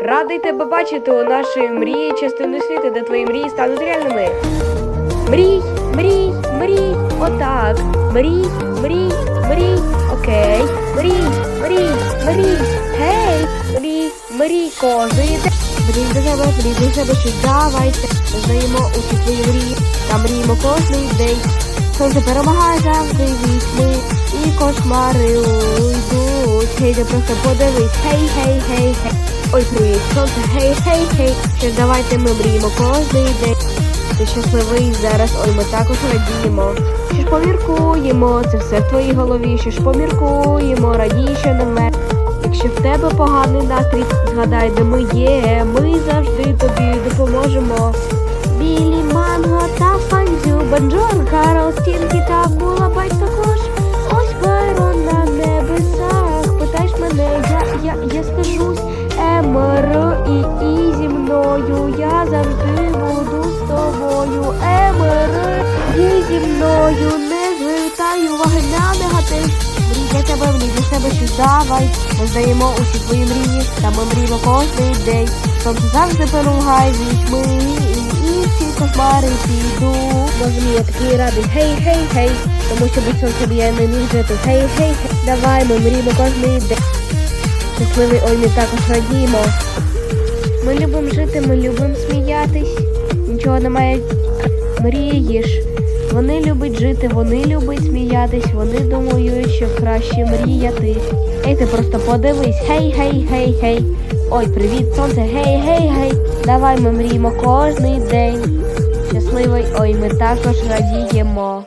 Радий тебе бачити у нашій мрії частини світу, де твої мрії стануть реальними. Мрій, мрій, мрій, отак. Мрій, мрій, мрій, окей. Мрій, мрій, мрій, гей, мрій, мрій, кожний день. Мрій до себе, мрій до себе, що давайте. Знаємо усі твої мрії, та мріємо кожний день. Сонце перемагає завжди вісьми, і кошмари Гей, просто подивись, гей, гей, гей, гей. Ой, привіт, сонце, гей, гей, гей. Що ж давайте ми мріємо кожний день. Ти щасливий зараз, ой, ми також радіємо. Що ж поміркуємо, це все в твоїй голові. Що ж поміркуємо, радій, що не. Якщо в тебе поганий настрій, згадай, де ми є. Ми завжди тобі допоможемо. Білі манго та фандзю, банджор, Карл, стінки та мною. Не звертаю уваги на негатив. Мрій для тебе, мрій для себе щось давай. Ми здаємо усі твої мрії, та ми мріємо кожний день. Сонце завжди перемагає вітьми. І, всі кошмари піду. Боже мій, я такий радий. Гей, гей, гей. Тому що без сонця я не міг жити. Гей, гей, гей. Давай, ми мріємо кожний день. Щасливий, ой, ми також радіємо. Ми любимо жити, ми любимо сміятись. Нічого немає. Мрієш. Вони люблять жити, вони люблять сміятись, вони думають, що краще мріяти. Ей, ти просто подивись, гей, гей, гей, гей. Ой, привіт, сонце, гей, гей, гей. Давай ми мріємо кожний день. Щасливий, ой, ми також радіємо.